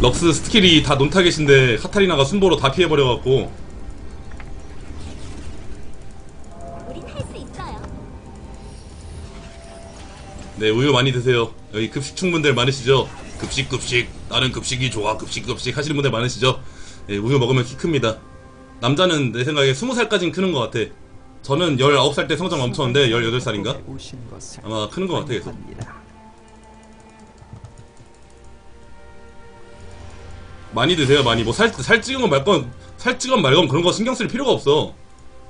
럭스 스킬이 다 논타겟인데 카타리나가 순보로 다 피해버려갖고. 네 우유 많이 드세요. 여기 급식충분들 많으시죠? 급식 급식. 나는 급식이 좋아. 급식 급식 하시는 분들 많으시죠? 네, 우유 먹으면 키 큽니다 남자는 내 생각에 20살까지는 크는 것 같아. 저는 19살 때 성장 멈췄는데 18살인가? 오신 것을 아마 크는 것 같아 계속. 많이 드세요 많이. 뭐 살살 찍은 건 말건 살 찍은 말건 그런 거 신경 쓸 필요가 없어.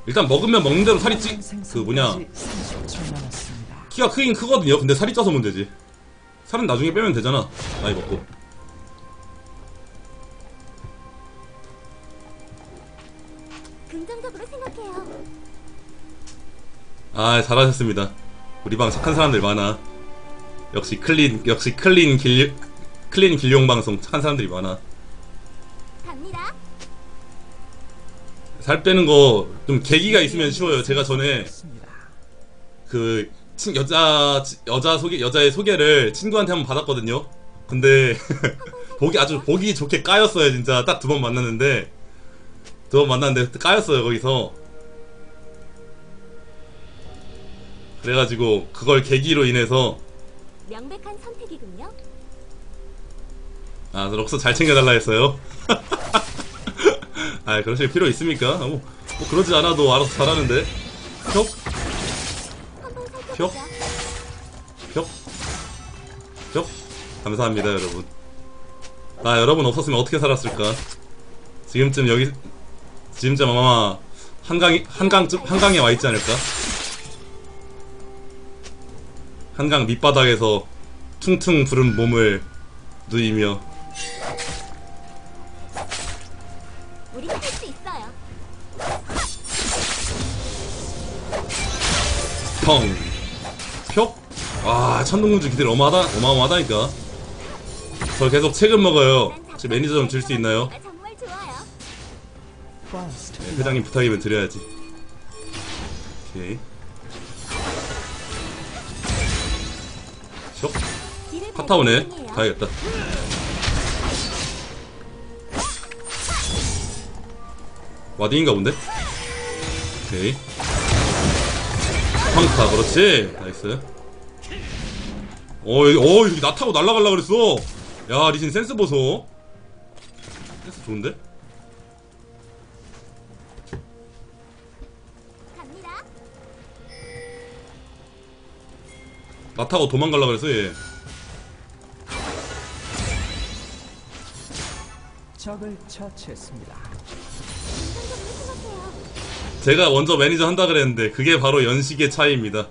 일단 먹으면 먹는 대로 살이 찌그 뭐냐. 30초 남았습니다. 키가 크긴 크거든요. 근데 살이 쪄서 문제지. 살은 나중에 빼면 되잖아. 나이 먹고 아 잘하셨습니다 우리 방 착한 사람들 많아 역시 클린 역시 클린 길 클린 길용 방송 착한 사람들이 많아 갑니다. 살 빼는 거 좀 계기가 있으면 쉬워요 제가 전에. 그 친, 여자 여자 소개 여자의 소개를 친구한테 한번 받았거든요. 근데 보기 아주 보기 좋게 까였어요 진짜 딱 두 번 만났는데 두 번 만났는데 까였어요 거기서 그래가지고 그걸 계기로 인해서 명백한 선택이군요. 아 럭스 잘 챙겨달라 했어요. 아 그러실 필요 있습니까? 뭐, 뭐 그러지 않아도 알아서 잘하는데. 벽? 살펴보자. 벽? 벽? 감사합니다, 여러분. 아, 여러분 없었으면 어떻게 살았을까? 지금쯤 여기, 지금쯤 아마 한강, 한강쯤, 한강에 와 있지 않을까? 한강 밑바닥에서 퉁퉁 부른 몸을 누이며, 우린 할수 있어요. 펑! 벽? 와, 천둥군주 기대를 어마하다, 어마어마하다니까. 저 계속 책은 먹어요. 난 혹시 매니저 좀 줄 수 있나요? 정말 좋아요. 네, 회장님 부탁이면 드려야지. 오케이. 길을 파타 오네. 밟는 중이에요. 가야겠다. 와딩인가 본데? 오케이. 황타, 그렇지. 나이스. 어, 여기, 어, 여기 나 타고 날아갈라 그랬어. 야, 리신 센스 보소. 센스 좋은데? 나 타고 도망갈라 그랬어, 얘. 적을 처치했습니다. 제가 먼저 매니저 한다 그랬는데 그게 바로 연식의 차이입니다.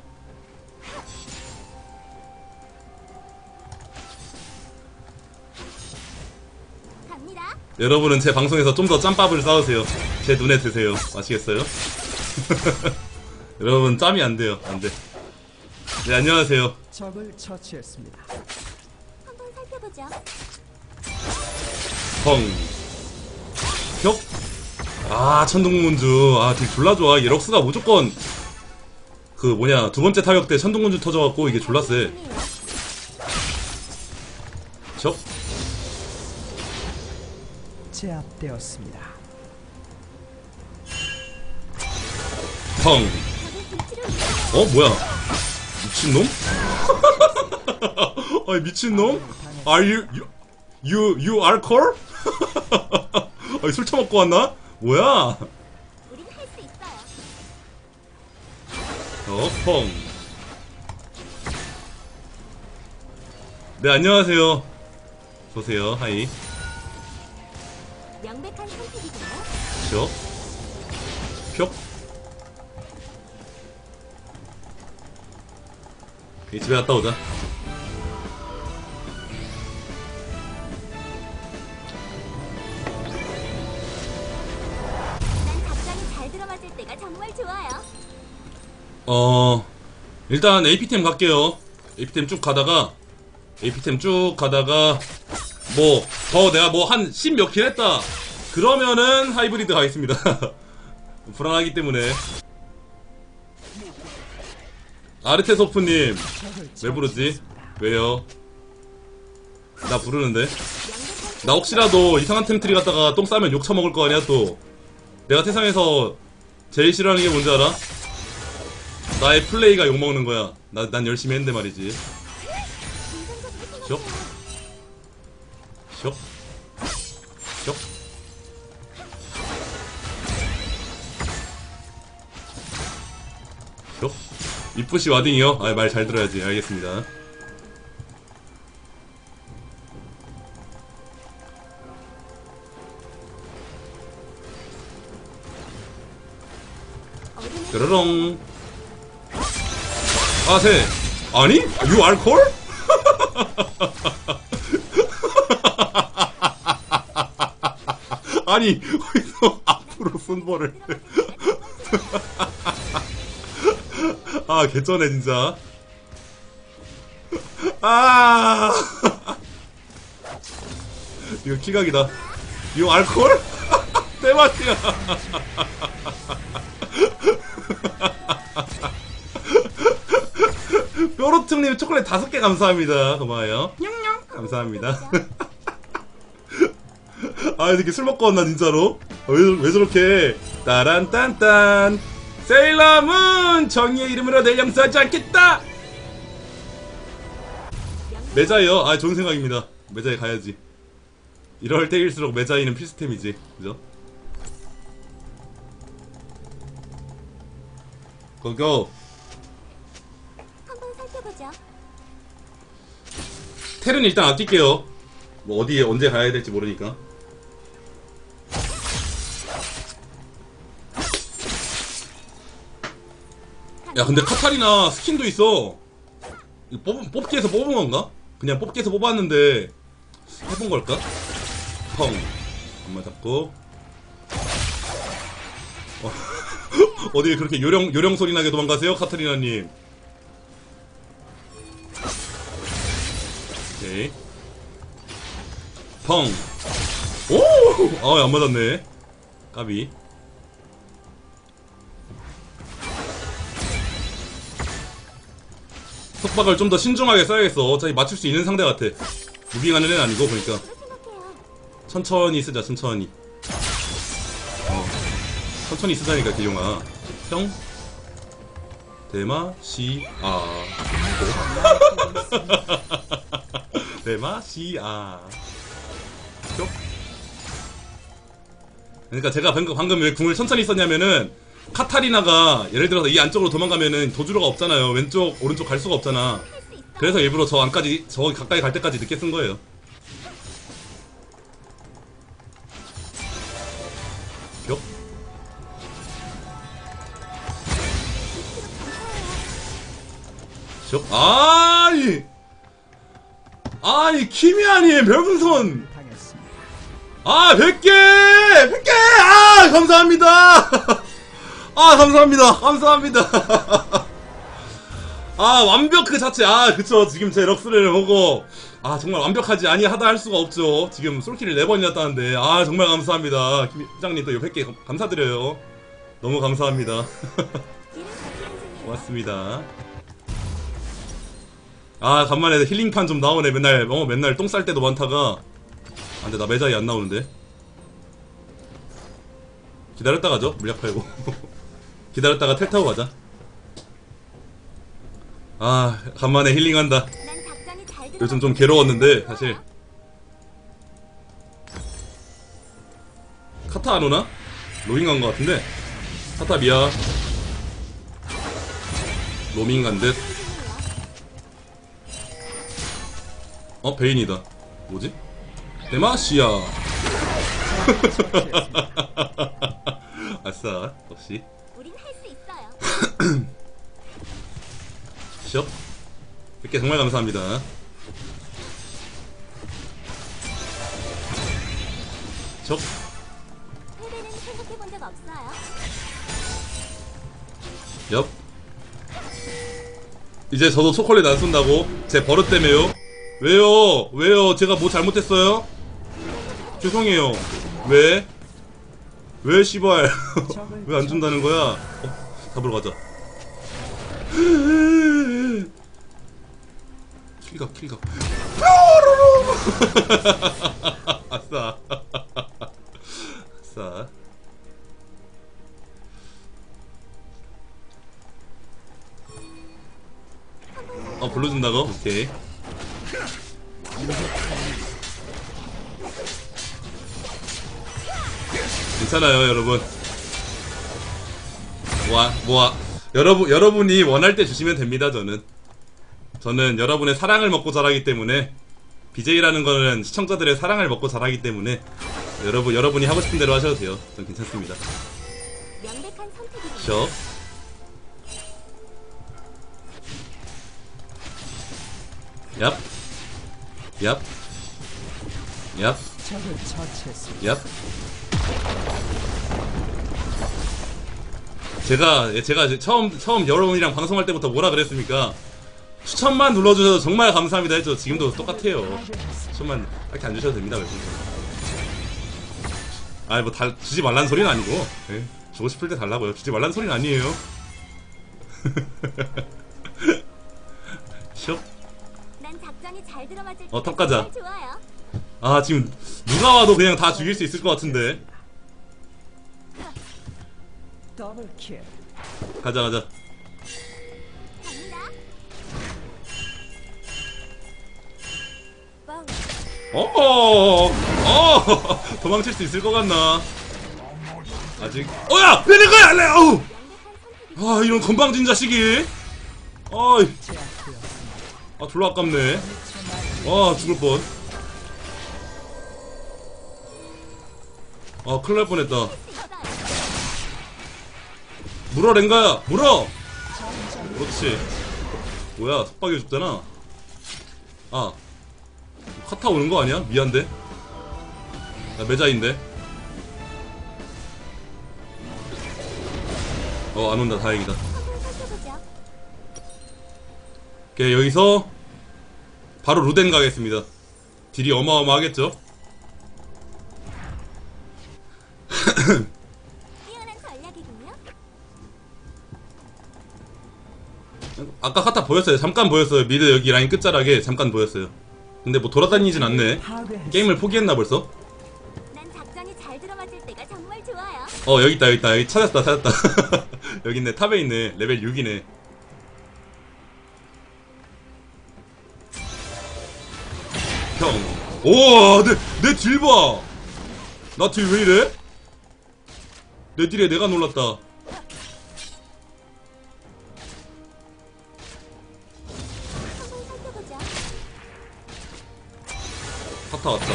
갑니다. 여러분은 제 방송에서 좀 더 짬밥을 쌓으세요. 제 눈에 드세요. 아시겠어요? 여러분 짬이 안 돼요. 안 돼. 네 안녕하세요. 적을 처치했습니다. 한번 살펴보죠. 펑. 벽. 아 천둥문주. 아 딜 졸라 좋아. 얘 럭스가 무조건 그 뭐냐 두 번째 타격 때 천둥문주 터져갖고 이게 졸라 세. 적. 제압되었습니다. 펑. 어 뭐야 미친놈? 아이 미친놈? Are you you you, you alcohol? 아이 술 처먹고 왔나? 뭐야? 있어요. 어 펑. 네 안녕하세요. 보세요 하이 명백한 선택이군요. 죠 표. 이 집에 갔다 오자. 잘 들어맞을 때가 정말 좋아요. 어 일단 AP템 갈게요. AP템 쭉 가다가 AP템 쭉 가다가 뭐 더 내가 뭐 한 10 몇 킬 했다. 그러면은 하이브리드 가겠습니다. 불안하기 때문에 아르테소프님 왜 부르지? 왜요? 나 부르는데 나 혹시라도 이상한 템트리 갖다가 똥 싸면 욕 처먹을 거 아니야 또 내가 세상에서 제일 싫어하는 게 뭔지 알아? 나의 플레이가 욕 먹는 거야. 나, 난 열심히 했는데 말이지. 쇽 생각해요. 쇽쇽 이쁘시 와딩이요? 아 말 잘 들어야지. 알겠습니다 뾰로롱 아세. 아니? 유 알콜? 아니 어디서 앞으로 손벌을. 아 개쩌네 진짜. 아. 이거 키각이다. 이거 알콜? 때마티야 뾰로퉁 님 초콜릿 다섯 개 감사합니다. 고마워요. 냥냥 감사합니다. 아 이렇게 술 먹고 왔나 진짜로? 어, 왜, 왜 저렇게 따란딴딴 세일러문 정의의 이름으로 내 용서하지 않겠다. 매자이요? 아 좋은 생각입니다. 매자에 가야지. 이럴 때일수록 매자이는 필수템이지, 그죠? 고고. 텔은 일단 아낄게요. 뭐 어디에 언제 가야 될지 모르니까. 야 근데 카타리나 스킨도 있어. 뽑, 뽑기에서 뽑은 건가? 그냥 뽑기에서 뽑았는데 해본 걸까? 펑. 엄마 잡고. 어, 어디 그렇게 요령 요령 소리 나게 도망가세요, 카타리나님? 오케이. 펑. 오! 아, 안 맞았네. 까비. 속박을 좀 더 신중하게 써야겠어. 어차피 맞출 수 있는 상대 같아. 무빙하는 애는 아니고, 보니까. 생각해요. 천천히 쓰자, 천천히. 어. 천천히 쓰자니까, 기용아. 평. 대마, 시, 아. 대마, 시, 아. 쪽. 그러니까 제가 방금, 방금 왜 궁을 천천히 썼냐면은, 카타리나가 예를 들어서 이 안쪽으로 도망가면은 도주로가 없잖아요. 왼쪽, 오른쪽 갈 수가 없잖아. 그래서 일부러 저 안까지, 저 가까이 갈 때까지 늦게 쓴 거예요. 벽? 저, 아니! 아니, 키미아니, 별풍선! 당했습니다. 아, 100개! 100개! 아, 감사합니다! 아, 감사합니다! 감사합니다! 아, 완벽 그 자체. 아, 그쵸. 지금 제 럭스를 보고. 아, 정말 완벽하지 아니하다 할 수가 없죠. 지금 솔킬을 4번이나 따는데. 아, 정말 감사합니다. 김 회장님 또 100개 감사드려요. 너무 감사합니다. 고맙습니다. 아, 간만에 힐링판 좀 나오네. 맨날, 어, 맨날 똥 쌀 때도 많다가. 아, 근데 나 매자이 안 나오는데. 기다렸다 가죠. 물약 팔고. 기다렸다가 텔 타고 가자. 아, 간만에 힐링한다. 요즘 좀 괴로웠는데, 사실. 카타 안 오나? 로밍 간것 같은데? 카타 미야. 로밍 간 듯. 어, 베인이다. 뭐지? 데마시아. 아싸, 역시. 우린 할 수 있어요. 시업. 100개 정말 감사합니다. 적. 패배는 생각해 본 적 없어요. 엽. 이제 저도 초콜릿 안 쏜다고? 제 버릇 때문에요? 왜요? 왜요? 제가 뭐 잘못했어요? 죄송해요. 왜? 왜 씨발 왜 안 준다는 거야? 어, 잡으러 가자. 킬각 킬각. 아싸. 아싸. 어 불러준다고? 오케이. 괜찮아요 여러분. 모아 모아 여러분 여러분이 원할 때 주시면 됩니다 저는 저는 여러분의 사랑을 먹고 자라기 때문에 BJ라는 거는 시청자들의 사랑을 먹고 자라기 때문에 여러분 여러분이 하고 싶은 대로 하셔도 돼요 전 괜찮습니다. 저 얍. 얍. 얍. 얍. 제가 예, 제가 처음 처음 여러분이랑 방송할 때부터 뭐라 그랬습니까? 추천만 눌러주셔서 정말 감사합니다 했죠. 지금도 똑같아요. 추천만 이렇게 안 주셔도 됩니다. 아니 뭐 달 주지 말란 소리는 아니고 예, 주고 싶을 때 달라고요. 주지 말란 소리는 아니에요. 때 어, 탑 가자. 정말 좋아요. 아 지금 누가 와도 그냥 다 죽일 수 있을 것 같은데. 가자 가자. 뻥. 어, 어, 도망칠 수 있을 것 같나? 아직, 어야, 왜 내가 할래? 선택이 아 이런 건방진 자식이, 아, 제압되었습니다. 아 졸라 아깝네. 아 죽을 뻔. 아 큰일 날 뻔했다. 물어 랭가야, 물어. 그렇지. 뭐야, 속박이 죽잖아. 아, 카타 오는 거 아니야? 미안데. 나 매자인데. 어, 안 온다. 다행이다. 오케이, 여기서 바로 루덴 가겠습니다. 딜이 어마어마하겠죠? 아까 카타 보였어요. 잠깐 보였어요. 미드 여기 라인 끝자락에 잠깐 보였어요. 근데 뭐 돌아다니진 않네. 게임을 포기했나 벌써? 난 작전이 잘 들어맞을 때가 정말 좋아요. 어 여기 있다 여기 있다 여기 찾았다 찾았다 여기 있네 탑에 있네 레벨 6이네 형 우와 내내 딜 봐 나 딜 왜 이래? 내 딜에 내가 놀랐다 타타 왔다.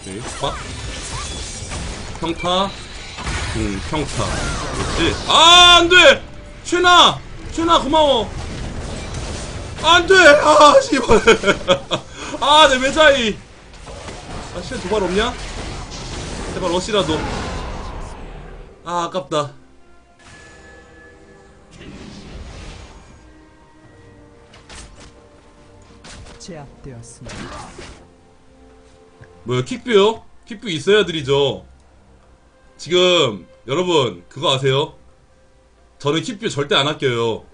오케이 빡 평타? 응 평타. 그렇지? 아 안돼! 쉐나! 쉐나 고마워. 안 돼! 아 씨발. 아내 매자이. 아쉐 도발 없냐? 제발 러시라도. 아 아깝다. 제압되었습니다. 뭐야 킥뷰요? 킥뷰 있어야 드리죠 지금 여러분 그거 아세요? 저는 킥뷰 절대 안 아껴요.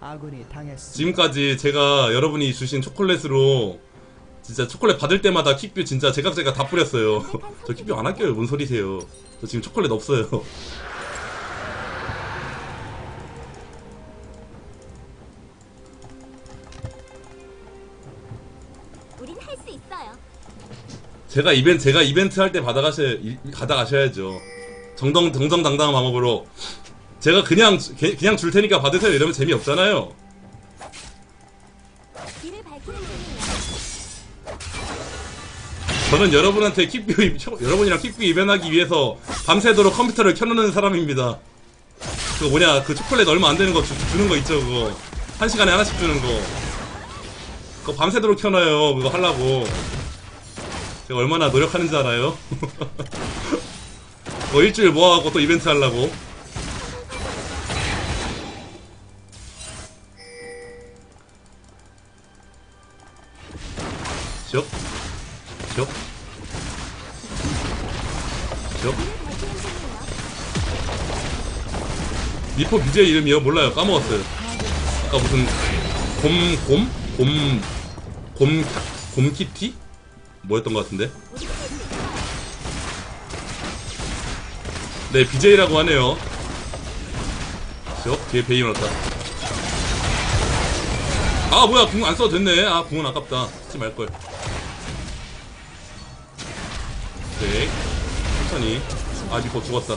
지금까지 제가 여러분이 주신 초콜릿으로 진짜 초콜릿 받을 때마다 킥뷰 진짜 제각제각 다 뿌렸어요. 저 킥뷰 안 아껴요. 뭔 소리세요? 저 지금 초콜릿 없어요. 우린 할 수 있어요. 제가 이벤트 제가 이벤트 할 때 받아가셔 이- 받아가셔야죠. 정정 정정당당한 방법으로 제가 그냥 게- 그냥 줄 테니까 받으세요 이러면 재미 없잖아요. 저는 여러분한테 킥뷰 여러분이랑 킥뷰 이벤하기 위해서 밤새도록 컴퓨터를 켜놓는 사람입니다. 그 뭐냐 그 초콜릿 얼마 안 되는 거 주, 주는 거 있죠 그거 한 시간에 하나씩 주는 거 그거 밤새도록 켜놔요 그거 하려고 제가 얼마나 노력하는지 알아요? 뭐 일주일 모아갖고 또 이벤트 하려고 길을 밝히는 중이에요. 리퍼 BJ 이름이요? 몰라요. 까먹었어요. 아까 무슨 곰, 곰? 곰, 곰, 곰키티? 뭐였던 것 같은데? 네, BJ라고 하네요. 저, 뒤에 베이 올랐다. 아, 뭐야, 궁 안 써도 됐네. 아, 궁은 아깝다. 쓰지 말걸. 오케이. 천천히. 아, 리퍼 죽었다.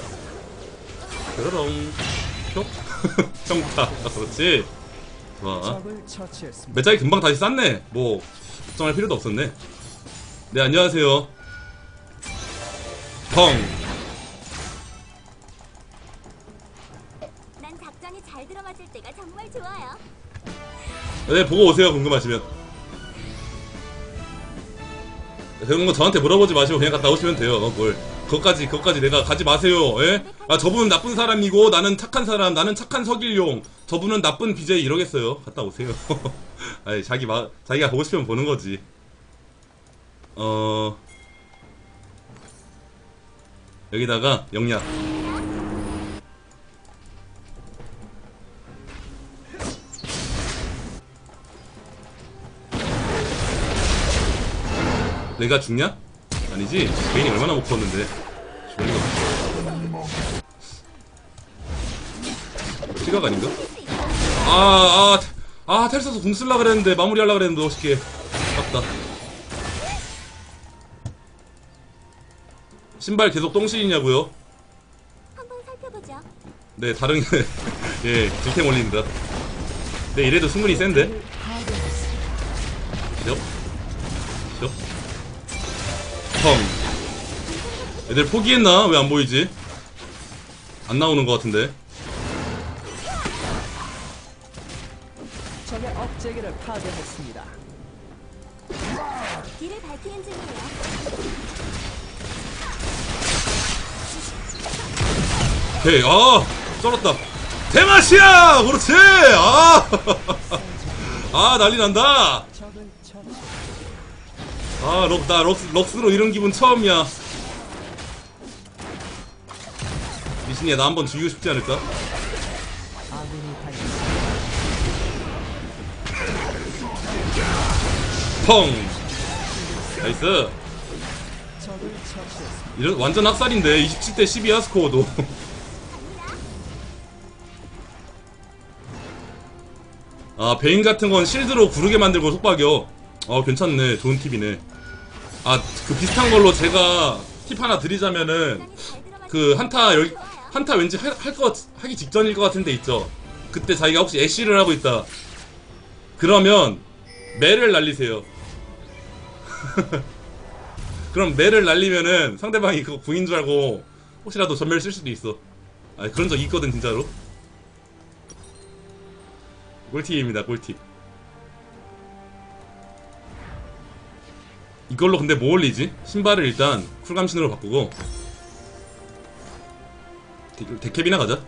그러롱. 표? 평타. 그렇지. 좋아. 매장이 금방 다시 쌌네. 뭐 걱정할 필요도 없었네. 네 안녕하세요. 펑. 난 작전이 잘 들어맞을 때가 정말 좋아요. 네 보고 오세요 궁금하시면. 그런 거 저한테 물어보지 마시고 그냥 갔다 오시면 돼요. 어, 뭘. 그것까지 그것까지 내가 가지 마세요. 예? 아 저분은 나쁜 사람이고 나는 착한 사람, 나는 착한 석일용. 저분은 나쁜 BJ 이러겠어요. 갔다 오세요. 아니 자기 마 자기가 보고 싶으면 보는 거지. 어 여기다가 영약. 내가 죽냐? 아니지. 개인이 얼마나 못 컸는데. 죽을 리가 없어. 시각 아닌가? 아, 아, 아, 텔서스 궁 쓸라 그랬는데, 마무리 하려 그랬는데, 멋있게. 아깝다. 신발 계속 똥신이냐고요? 한번 살펴보죠. 네, 다른, 예, 딜템 올립니다. 네, 이래도 승근이 센데? 시작. 시작. 펑. 애들 포기했나? 왜 안 보이지? 안 나오는 것 같은데. 적의 억제기를 파괴했습니다. 길을 밝히는 중이에요. 오케이, 아! 쩔었다. 대맛이야! 그렇지! 아! 아, 난리 난다! 아, 럭, 나 럭스, 럭스로 이런 기분 처음이야. 미신이야, 나 한번 죽이고 싶지 않을까? 펑! 나이스. 이런, 완전 학살인데, 27대 12야, 스코어도. 아, 베인 같은 건 실드로 구르게 만들고 속박이요. 어, 괜찮네. 좋은 팁이네. 아, 그 비슷한 걸로 제가 팁 하나 드리자면은, 그 한타 열. 한타 왠지 할것 하기 직전일 것 같은데 있죠. 그때 자기가 혹시 애쉬를 하고 있다. 그러면 매를 날리세요. 그럼 매를 날리면은 상대방이 그거 궁인 줄 알고 혹시라도 전멸 쓸 수도 있어. 아 그런 적 있거든 진짜로. 꿀팁입니다 꿀팁. 이걸로 근데 뭐 올리지? 신발을 일단 쿨감신으로 바꾸고 데- 데캡이나 가자.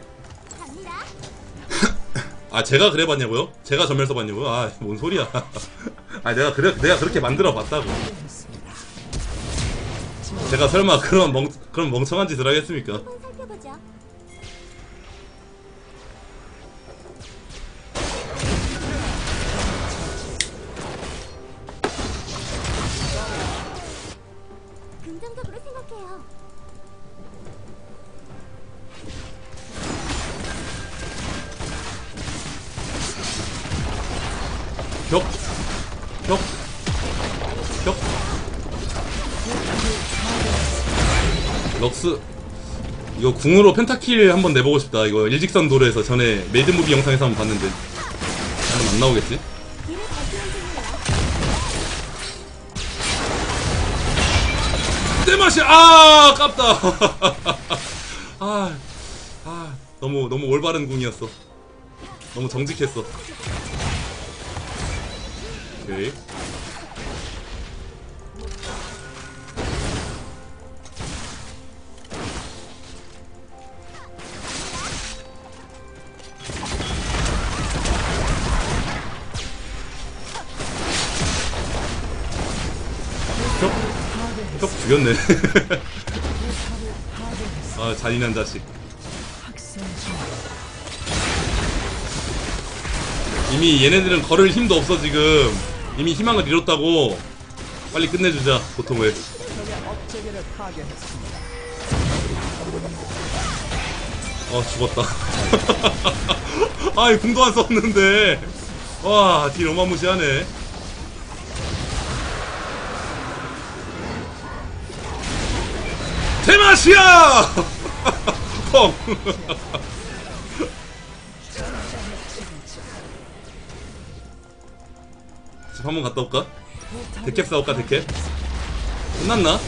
아 제가 그래 봤냐고요? 제가 전멸 써봤냐고요? 아 뭔 소리야? 아 내가 그래 내가 그렇게 만들어 봤다고. 제가 설마 그런 멍 그런 멍청한 짓을 하겠습니까? 궁으로 펜타킬 한번 내보고 싶다. 이거 일직선 도로에서 전에 메이드 무비 영상에서 한번 봤는데 안 나오겠지? 내 맛이 아 아깝다. 아, 아 너무 너무 올바른 궁이었어. 너무 정직했어. 오케이. 벽 죽였네. 아 잔인한 자식. 이미 얘네들은 걸을 힘도 없어 지금 이미 희망을 잃었다고 빨리 끝내주자 파괴했습니다. 어 죽었다 아이 궁도 안 썼는데 와딜 어마무시하네 테마시아 펑집 한번 갔다 올까? 데캡 싸울까 데캡? 끝났나?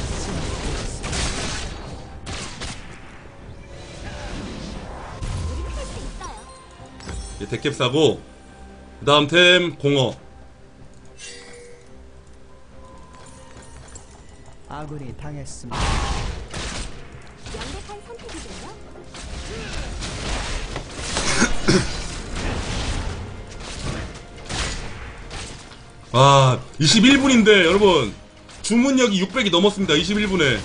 이제 데캡 싸고 그 다음 템 공어 아군이 당했습니다. 아 21분인데 여러분 주문력이 600이 넘었습니다 21분에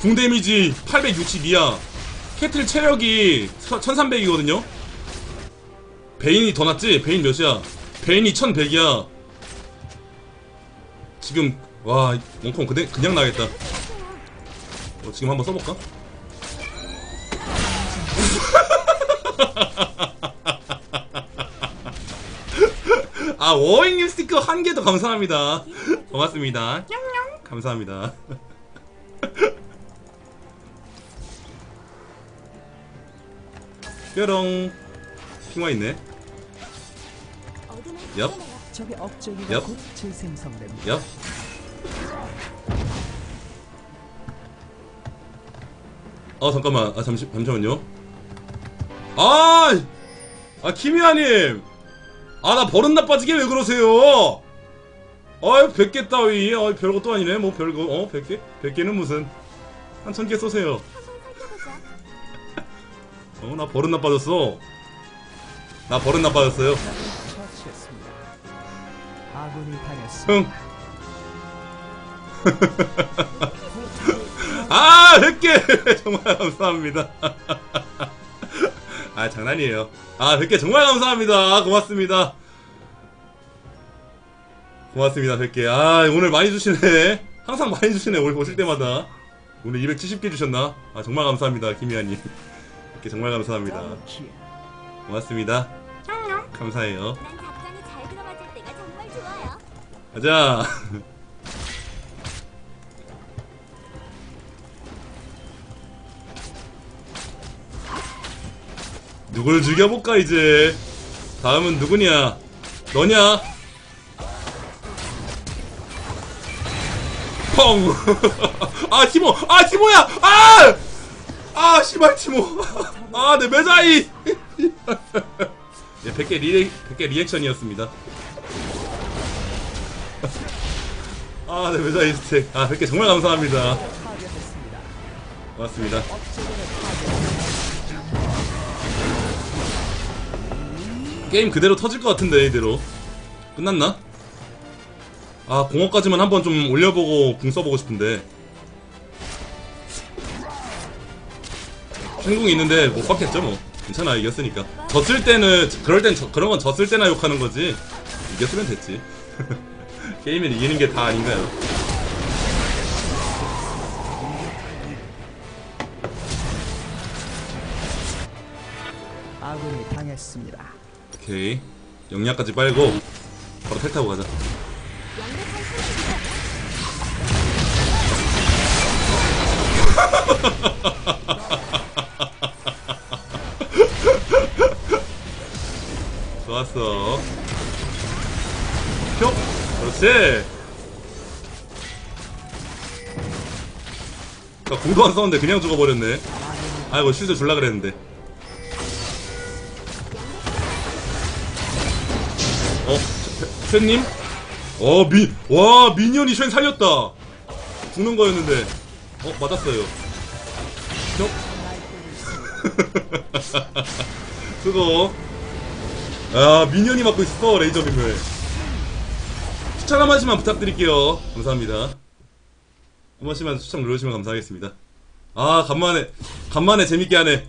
궁 데미지 862야 캐틀 체력이 1300이거든요 베인이 더 낫지? 베인 몇이야? 베인이 1100이야 지금 와 원콩 그냥, 그냥 나겠다 어, 지금 한번 써볼까? 아 워잉님 스티커 한 개 더 감사합니다. 고맙습니다. 감사합니다. 뾰롱. 핑화 있네. 업체계가 얍. 곧 재생성됩니다. 야. 어 잠깐만. 아 잠시 잠시만요. 아, 아 키미아님, 아 나 버릇 나빠지게 왜 그러세요? 아이 100개 따위, 아 별것도 아니네 뭐 별거 어 100개? 100개는 무슨 한천개 쏘세요. 한번 살펴보자. 어나 버릇 나빠졌어. 나 버릇 나빠졌어요. 흥. 아, 100개! 정말 감사합니다. 아, 장난이에요. 아, 100개 정말 감사합니다. 고맙습니다. 고맙습니다, 100개. 아, 오늘 많이 주시네. 항상 많이 주시네, 오늘 보실 때마다. 오늘 270개 주셨나? 아, 정말 감사합니다, 김희아님. 100개 정말 감사합니다. 고맙습니다. 감사해요. 가자. 누굴 죽여볼까 이제. 다음은 누구냐? 너냐? 펑. 아 티모. 아 티모야. 아. 아 씨발 티모. 아내 매자이. 예, 100개 리액 100개 리액션이었습니다. 아, 네, 메자이 스택. 아, 100개 정말 감사합니다. 고맙습니다. 게임 그대로 터질 것 같은데, 이대로. 끝났나? 아, 공업까지만 한번 좀 올려보고 궁 써보고 싶은데. 행궁이 있는데 못 받겠죠, 뭐. 괜찮아, 이겼으니까. 졌을 때는, 그럴 땐, 저- 그런 건 졌을 때나 욕하는 거지. 이겼으면 됐지. 게임은 이기는 게 다 아닌가요? 아군이 당했습니다. 오케이. 영약까지 빨고, 바로 탈 타고 가자. 좋았어. 뿅! 그렇지! 나 공도 안 썼는데 그냥 죽어버렸네. 아이고, 실드 줄라 그랬는데. 쉐- 쉐님? 어, 미, 와, 미니언이 쉔 살렸다. 죽는 거였는데. 어, 맞았어요. 뿅! 수고. 아, 미니언이 맞고 있어, 레이저 빔을. 추천 한 번씩만 부탁드릴게요. 감사합니다. 한 번씩만 추천 눌러주시면 감사하겠습니다. 아, 간만에, 간만에 재밌게 하네.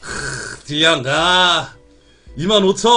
크, 딜량, 아. 2만 5천